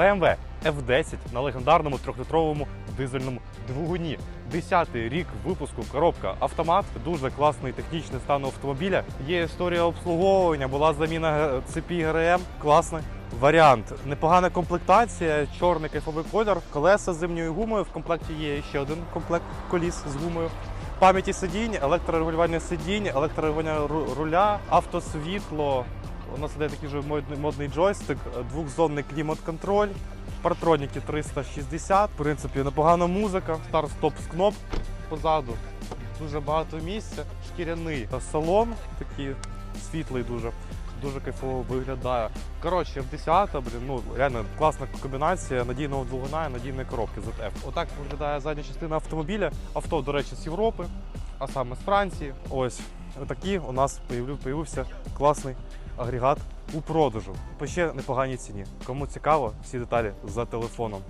BMW F10 на легендарному трьохлітровому дизельному двигуні. Десятий рік випуску коробка автомат. Дуже класний технічний стан автомобіля. Є історія обслуговування, була заміна цепі ГРМ. Класний варіант. Непогана комплектація, чорний кайфовий колір, колеса з зимньою гумою. В комплекті є ще один комплект коліс з гумою. Пам'яті сидінь, електрорегулювання сидінь, електрорегулювання руля, автосвітло. У нас іде такий же модний, джойстик, двохзонний клімат-контроль, партроніки 360. В принципі, непогана музика, старт-стоп з кноп позаду. Дуже багато місця. Шкіряний салон, такий світлий дуже. Дуже кайфово виглядає. Коротше, F10, блін, ну реально класна комбінація надійного двигуна і надійної коробки ZF. Отак виглядає задня частина автомобіля. Авто, до речі, з Європи, а саме з Франції. Ось отакий у нас появився класний агрегат у продажу по ще непоганій ціні. Кому цікаво, всі деталі за телефоном.